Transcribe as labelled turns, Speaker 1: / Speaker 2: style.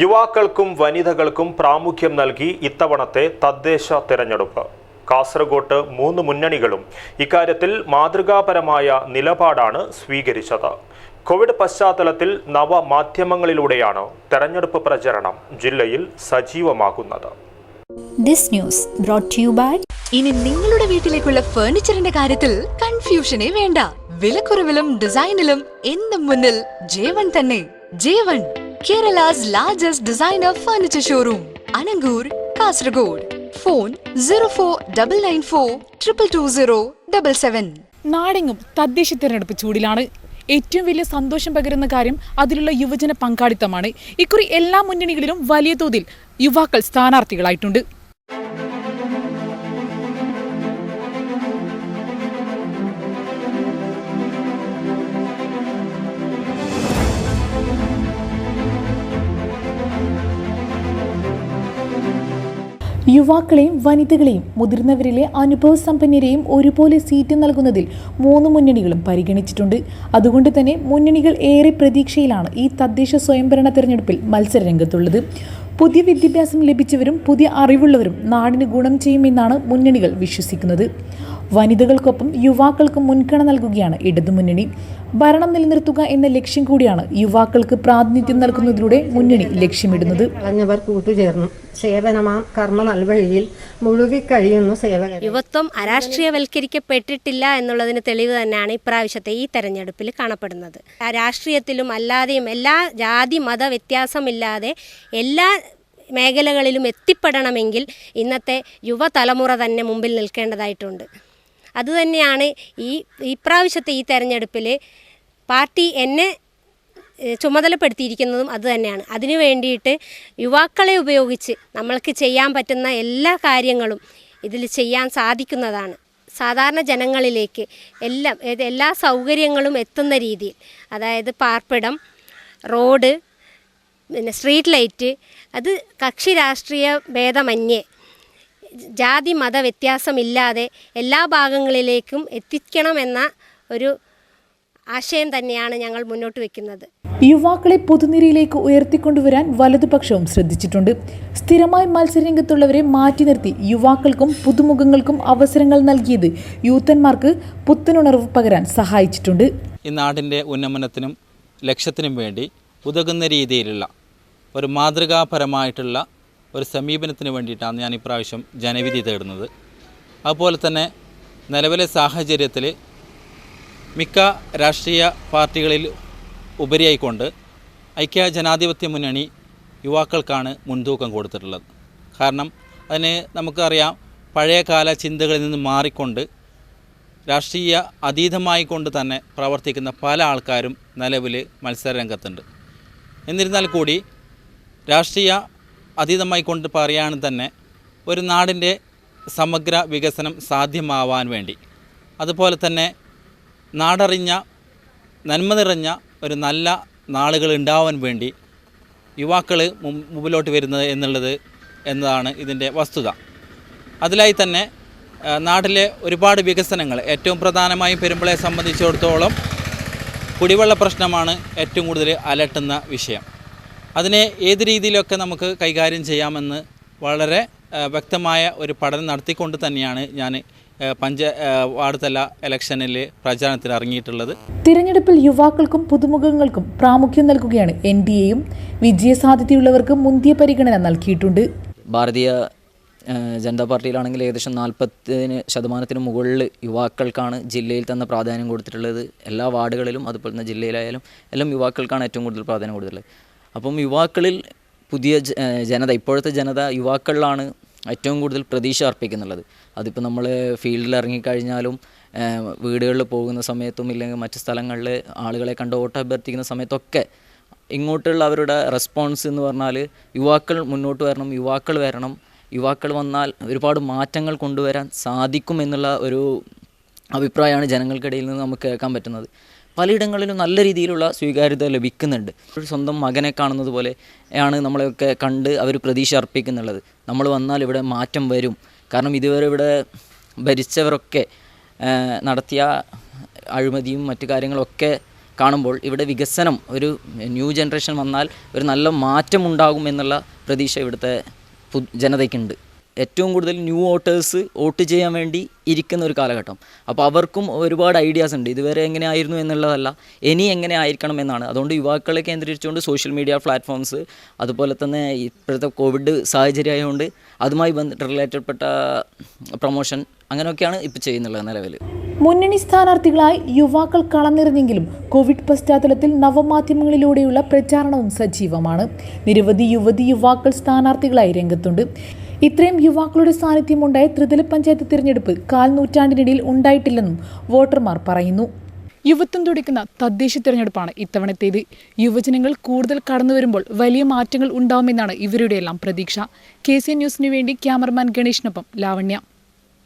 Speaker 1: യുവാക്കൾക്കും വനിതകൾക്കും പ്രാമുഖ്യം നൽകി ഇത്തവണത്തെ തദ്ദേശ തിരഞ്ഞെടുപ്പ്. കാസർഗോട്ട് മൂന്ന് മുന്നണികളും ഇക്കാര്യത്തിൽ മാതൃകാപരമായ നിലപാടാണ് സ്വീകരിച്ചത്. കോവിഡ് പശ്ചാത്തലത്തിൽ നവമാധ്യമങ്ങളിലൂടെയാണ് തെരഞ്ഞെടുപ്പ് പ്രചരണം ജില്ലയിൽ സജീവമാകുന്നത്.
Speaker 2: This news brought to you by
Speaker 3: ഇനി നിങ്ങളുടെ വീട്ടിലേക്കുള്ള ഫർണിച്ചറിന്റെ കാര്യത്തിൽ കൺഫ്യൂഷനേ വേണ്ട. വിലക്കുറവിലും ഡിസൈനിലും എന്നും മുന്നിൽ ജേവൺ തന്നെ. ജേവൺ zero four double nine four triple two zero double seven
Speaker 4: നാടെങ്ങും തദ്ദേശ തിരഞ്ഞെടുപ്പ് ചൂടിലാണ്. ഏറ്റവും വലിയ സന്തോഷം പകരുന്ന കാര്യം അതിലുള്ള യുവജന പങ്കാളിത്തമാണ്. ഇക്കുറി എല്ലാ മുന്നണികളിലും വലിയ തോതിൽ യുവാക്കൾ സ്ഥാനാർത്ഥികളായിട്ടുണ്ട്. യുവാക്കളെയും വനിതകളെയും മുതിർന്നവരിലെ അനുഭവ സമ്പന്നരെയും ഒരുപോലെ സീറ്റ് നൽകുന്നതിൽ മൂന്ന് മുന്നണികളും പരിഗണിച്ചിട്ടുണ്ട്. അതുകൊണ്ട് തന്നെ മുന്നണികൾ ഏറെ പ്രതീക്ഷയിലാണ് ഈ തദ്ദേശ സ്വയംഭരണ തെരഞ്ഞെടുപ്പിൽ മത്സരരംഗത്തുള്ളത്. പുതിയ വിദ്യാഭ്യാസം ലഭിച്ചവരും പുതിയ അറിവുള്ളവരും നാടിന് ഗുണം ചെയ്യുമെന്നാണ് മുന്നണികൾ വിശ്വസിക്കുന്നത്. വനിതകൾക്കൊപ്പം യുവാക്കൾക്കും മുൻഗണന നൽകുകയാണ് ഇടതുമുന്നണി. ഭരണം നിലനിർത്തുക എന്ന ലക്ഷ്യം കൂടിയാണ് യുവാക്കൾക്ക് പ്രാതിനിധ്യം നൽകുന്നതിലൂടെ മുന്നണി ലക്ഷ്യമിടുന്നത്.
Speaker 5: കളഞ്ഞവർ കൂട്ടുചേർന്നു. സേവനമാം കർമ്മ നൽവഴിയിൽ സേവകർ.
Speaker 6: യുവത്വം അരാഷ്ട്രീയവൽക്കരിക്കപ്പെട്ടിട്ടില്ല എന്നുള്ളതിന് തെളിവ് തന്നെയാണ് ഇപ്രാവശ്യത്തെ ഈ തെരഞ്ഞെടുപ്പിൽ കാണപ്പെടുന്നത്. രാഷ്ട്രീയത്തിലും അല്ലാതെയും എല്ലാ ജാതി മത വ്യത്യാസമില്ലാതെ എല്ലാ മേഖലകളിലും എത്തിപ്പെടണമെങ്കിൽ ഇന്നത്തെ യുവതലമുറ തന്നെ മുമ്പിൽ നിൽക്കേണ്ടതായിട്ടുണ്ട്. അതുതന്നെയാണ് ഈ ഇപ്രാവശ്യത്തെ ഈ തെരഞ്ഞെടുപ്പിൽ പാർട്ടി എന്നെ ചുമതലപ്പെടുത്തിയിരിക്കുന്നതും അതുതന്നെയാണ്. അതിനു വേണ്ടിയിട്ട് യുവാക്കളെ ഉപയോഗിച്ച് നമ്മൾക്ക് ചെയ്യാൻ പറ്റുന്ന എല്ലാ കാര്യങ്ങളും ഇതിൽ ചെയ്യാൻ സാധിക്കുന്നതാണ്. സാധാരണ ജനങ്ങളിലേക്ക് എല്ലാം എല്ലാ സൗകര്യങ്ങളും എത്തുന്ന രീതിയിൽ. അതായത് പാർപ്പിടം റോഡ് പിന്നെ സ്ട്രീറ്റ് ലൈറ്റ് അത് കക്ഷി രാഷ്ട്രീയ ഭേദമന്യേ ജാതി മത വ്യത്യാസമില്ലാതെ എല്ലാ ഭാഗങ്ങളിലേക്കും എത്തിക്കണമെന്ന ഒരു ആശയം തന്നെയാണ് ഞങ്ങൾ മുന്നോട്ട് വെക്കുന്നത്.
Speaker 4: യുവാക്കളെ പൊതുനിരയിലേക്ക് ഉയർത്തിക്കൊണ്ടുവരാൻ വലതുപക്ഷവും ശ്രദ്ധിച്ചിട്ടുണ്ട്. സ്ഥിരമായി മത്സരരംഗത്തുള്ളവരെ മാറ്റി നിർത്തി യുവാക്കൾക്കും പുതുമുഖങ്ങൾക്കും അവസരങ്ങൾ നൽകിയത് യൂത്തന്മാർക്ക് പുത്തനുണർവ് പകരാൻ സഹായിച്ചിട്ടുണ്ട്.
Speaker 7: ഈ നാടിന്റെ ഉന്നമനത്തിനും ലക്ഷ്യത്തിനും വേണ്ടി ഉതകുന്ന രീതിയിലുള്ള ഒരു മാതൃകാപരമായിട്ടുള്ള ഒരു സമീപനത്തിന് വേണ്ടിയിട്ടാണ് ഞാൻ ഇപ്രാവശ്യം ജനവിധി തേടുന്നത്. അതുപോലെ തന്നെ നിലവിലെ സാഹചര്യത്തിൽ മിക്ക രാഷ്ട്രീയ പാർട്ടികളിൽ ഉപരിയായിക്കൊണ്ട് ഐക്യ ജനാധിപത്യ മുന്നണി യുവാക്കൾക്കാണ് മുൻതൂക്കം കൊടുത്തിട്ടുള്ളത്. കാരണം അതിന് നമുക്കറിയാം പഴയകാല ചിന്തകളിൽ നിന്ന് മാറിക്കൊണ്ട് രാഷ്ട്രീയ അതീതമായി കൊണ്ട് തന്നെ പ്രവർത്തിക്കുന്ന പല ആൾക്കാരും നിലവിൽ മത്സരരംഗത്തുണ്ട്. എന്നിരുന്നാൽ കൂടി രാഷ്ട്രീയ അതീതമായി കൊണ്ട് പറയുകയാണെങ്കിൽ തന്നെ ഒരു നാടിന്റെ സമഗ്ര വികസനം സാധ്യമാവാൻ വേണ്ടി. അതുപോലെ തന്നെ നാടറിഞ്ഞ നന്മ നിറഞ്ഞ ഒരു നല്ല നാളുകൾ ഉണ്ടാവാൻ വേണ്ടി യുവാക്കൾ മുമ്പിലോട്ട് വരുന്നത് എന്നുള്ളത് എന്നതാണ് ഇതിന്റെ വസ്തുത. അതിലായി തന്നെ നാട്ടിലെ ഒരുപാട് വികസനങ്ങൾ ഏറ്റവും പ്രധാനമായും പെരുമ്പളയെ സംബന്ധിച്ചിടത്തോളം കുടിവെള്ള പ്രശ്നമാണ് ഏറ്റവും കൂടുതൽ അലട്ടുന്ന വിഷയം. അതിനെ ഏത് രീതിയിലൊക്കെ നമുക്ക് കൈകാര്യം ചെയ്യാമെന്ന് വളരെ വ്യക്തമായ ഒരു പഠനം നടത്തിക്കൊണ്ട് തന്നെയാണ് ഞാൻ പഞ്ച വാർഡ് തല ഇലക്ഷനിൽ പ്രചാരണത്തിൽ ഇറങ്ങിയിട്ടുള്ളത്.
Speaker 4: തിരഞ്ഞെടുപ്പിൽ യുവാക്കൾക്കും പുതുമുഖങ്ങൾക്കും പ്രാമുഖ്യം നൽകുകയാണ് എൻ ഡി എയും. വിജയസാധ്യതയുള്ളവർക്ക് മുന്തിയ പരിഗണന നൽകിയിട്ടുണ്ട്.
Speaker 8: ഭാരതീയ ജനതാ പാർട്ടിയിലാണെങ്കിൽ ഏകദേശം നാൽപ്പത്തിന് ശതമാനത്തിന് മുകളിൽ യുവാക്കൾക്കാണ് ജില്ലയിൽ തന്നെ പ്രാധാന്യം കൊടുത്തിട്ടുള്ളത്. എല്ലാ വാർഡുകളിലും അതുപോലെ തന്നെ ജില്ലയിലായാലും എല്ലാം യുവാക്കൾക്കാണ് ഏറ്റവും കൂടുതൽ പ്രാധാന്യം കൊടുത്തിട്ടുള്ളത്. അപ്പം യുവാക്കളിൽ പുതിയ ജനത ഇപ്പോഴത്തെ ജനത യുവാക്കളിലാണ് ഏറ്റവും കൂടുതൽ പ്രതീക്ഷ അർപ്പിക്കുന്നുള്ളത്. അതിപ്പോൾ നമ്മൾ ഫീൽഡിൽ ഇറങ്ങിക്കഴിഞ്ഞാലും വീടുകളിൽ പോകുന്ന സമയത്തും ഇല്ലെങ്കിൽ മറ്റ് സ്ഥലങ്ങളിൽ ആളുകളെ കണ്ട് വോട്ട് അഭ്യർത്ഥിക്കുന്ന സമയത്തൊക്കെ ഇങ്ങോട്ടുള്ള അവരുടെ റെസ്പോൺസ് എന്ന് പറഞ്ഞാൽ യുവാക്കൾ മുന്നോട്ട് വരണം യുവാക്കൾ വരണം. യുവാക്കൾ വന്നാൽ ഒരുപാട് മാറ്റങ്ങൾ കൊണ്ടുവരാൻ സാധിക്കും എന്നുള്ള ഒരു അഭിപ്രായമാണ് ജനങ്ങൾക്കിടയിൽ നിന്ന് നമുക്ക് കേൾക്കാൻ പറ്റുന്നത്. പലയിടങ്ങളിലും നല്ല രീതിയിലുള്ള സ്വീകാര്യത ലഭിക്കുന്നുണ്ട്. ഒരു സ്വന്തം മകനെ കാണുന്നത് പോലെ ആണ് നമ്മളെയൊക്കെ കണ്ട് അവർ പ്രതീക്ഷ അർപ്പിക്കുന്നുള്ളത്. നമ്മൾ വന്നാൽ ഇവിടെ മാറ്റം വരും. കാരണം ഇതുവരെ ഇവിടെ ഭരിച്ചവരൊക്കെ നടത്തിയ അഴിമതിയും മറ്റു കാര്യങ്ങളൊക്കെ കാണുമ്പോൾ ഇവിടെ വികസനം ഒരു ന്യൂ ജനറേഷൻ വന്നാൽ ഒരു നല്ല മാറ്റം ഉണ്ടാകും എന്നുള്ള പ്രതീക്ഷ ഇവിടുത്തെ ജനതയ്ക്കുണ്ട്. ഏറ്റവും കൂടുതൽ ന്യൂ വോട്ടേഴ്സ് വോട്ട് ചെയ്യാൻ വേണ്ടി ഇരിക്കുന്ന ഒരു കാലഘട്ടം. അപ്പോൾ അവർക്കും ഒരുപാട് ഐഡിയാസ് ഉണ്ട്. ഇതുവരെ എങ്ങനെ ആയിരുന്നു എന്നുള്ളതല്ല ഇനി എങ്ങനെ ആയിരിക്കണം എന്നാണ്. അതുകൊണ്ട് യുവാക്കളെ കേന്ദ്രീകരിച്ചുകൊണ്ട് സോഷ്യൽ മീഡിയ പ്ലാറ്റ്ഫോംസ് അതുപോലെ തന്നെ ഇപ്പോഴത്തെ കോവിഡ് സാഹചര്യം ആയതുകൊണ്ട് അതുമായി ബന്ധ റിലേറ്റഡ്പ്പെട്ട പ്രൊമോഷൻ അങ്ങനെയൊക്കെയാണ് ഇപ്പോൾ ചെയ്യുന്നുള്ളത് നിലവിൽ
Speaker 4: മുന്നണി സ്ഥാനാർത്ഥികളായി യുവാക്കൾ കളനിറിഞ്ഞെങ്കിലും കോവിഡ് പശ്ചാത്തലത്തിൽ നവമാധ്യമങ്ങളിലൂടെയുള്ള പ്രചാരണവും സജീവമാണ്. നിരവധി യുവതി യുവാക്കൾ സ്ഥാനാർത്ഥികളായി രംഗത്തുണ്ട്. ഇത്രയും യുവാക്കളുടെ സാന്നിധ്യം സാന്നിധ്യമുണ്ടായ ത്രിതല പഞ്ചായത്ത് തിരഞ്ഞെടുപ്പ് കാൽ നൂറ്റാണ്ടിനിടയിൽ ഉണ്ടായിട്ടില്ലെന്നും വോട്ടർമാർ പറയുന്നു. യുവത്വം തുടിക്കുന്ന തദ്ദേശ തിരഞ്ഞെടുപ്പാണ് ഇത്തവണത്തേത്. യുവജനങ്ങൾ കൂടുതൽ കടന്നു വരുമ്പോൾ വലിയ മാറ്റങ്ങൾ ഉണ്ടാവുമെന്നാണ് ഇവരുടെയെല്ലാം പ്രതീക്ഷ. കെ സി ന്യൂസിനു വേണ്ടി ക്യാമറമാൻ ഗണേഷിനൊപ്പം ലാവണ്യ.